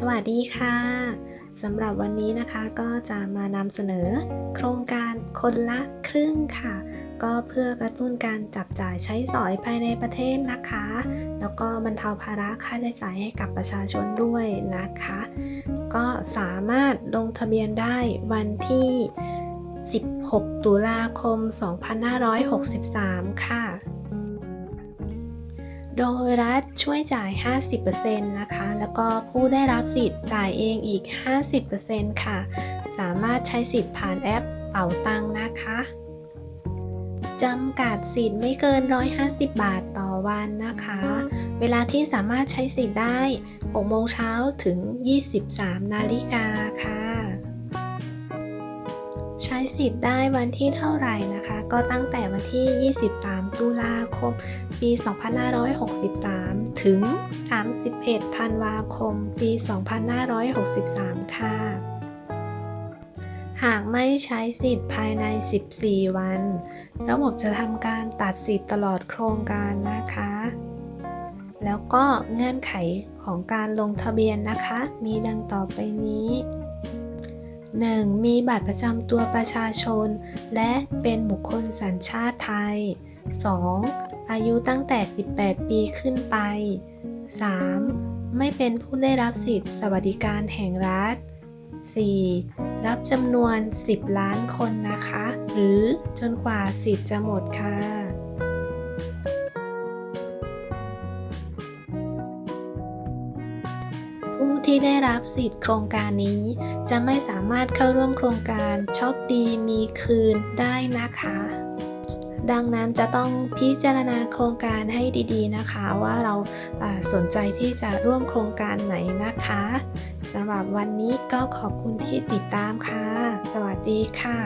สวัสดีค่ะสำหรับวันนี้นะคะก็จะมานำเสนอ โครงการคนละครึ่งค่ะ ก็เพื่อกระตุ้นการจับจ่ายใช้สอยภายในประเทศนะคะ แล้วก็บรรเทาภาระค่าใช้จ่ายให้กับประชาชนด้วยนะคะ ก็สามารถลงทะเบียนได้วันที่ 16 ตุลาคม 2563 ค่ะ โดยรัฐช่วยจ่าย 50%นะคะ แล้วก็ผู้ได้รับสิทธิ์จ่ายเองอีก 50%ค่ะ สามารถใช้สิทธิ์ผ่านแอปเป๋าตังนะคะจำกัดสิทธิ์ไม่เกิน 150 บาทต่อวันนะคะ เวลาที่สามารถใช้สิทธิ์ได้ 6 โมงเช้าถึง 23 นาฬิกาค่ะ ใช้สิทธิ์ได้วันที่เท่าไหร่นะคะ ก็ตั้งแต่วันที่ 23 ตุลาคม ปี 2563 ถึง 31 ธันวาคม ปี 2563 ค่ะ หากไม่ใช้สิทธิ์ภายใน 14 วัน ระบบจะทำการตัดสิทธิ์ตลอดโครงการนะคะ แล้วก็เงื่อนไขของการลงทะเบียนนะคะ มีดังต่อไปนี้ 1. มีบัตรประจำตัวประชาชน และเป็นบุคคลสัญชาติไทย 2. อายุตั้งแต่ 18 ปีขึ้นไป 3. ไม่เป็นผู้ได้รับสิทธิสวัสดิการแห่งรัฐ 4. รับจำนวน 10 ล้านคนนะคะ หรือจนกว่าสิทธิ์จะหมดค่ะ ผู้ที่ได้รับสิทธิ์โครงการนี้ จะไม่สามารถเข้าร่วมโครงการช็อปดีมีคืนได้นะคะ ดังนั้นจะต้องพิจารณาโครงการให้ดีๆนะคะ ว่าเราาสนใจที่จะร่วมโครงการไหนนะคะสำหรับวันนี้ก็ขอบคุณที่ติดตามค่ะ สวัสดีค่ะ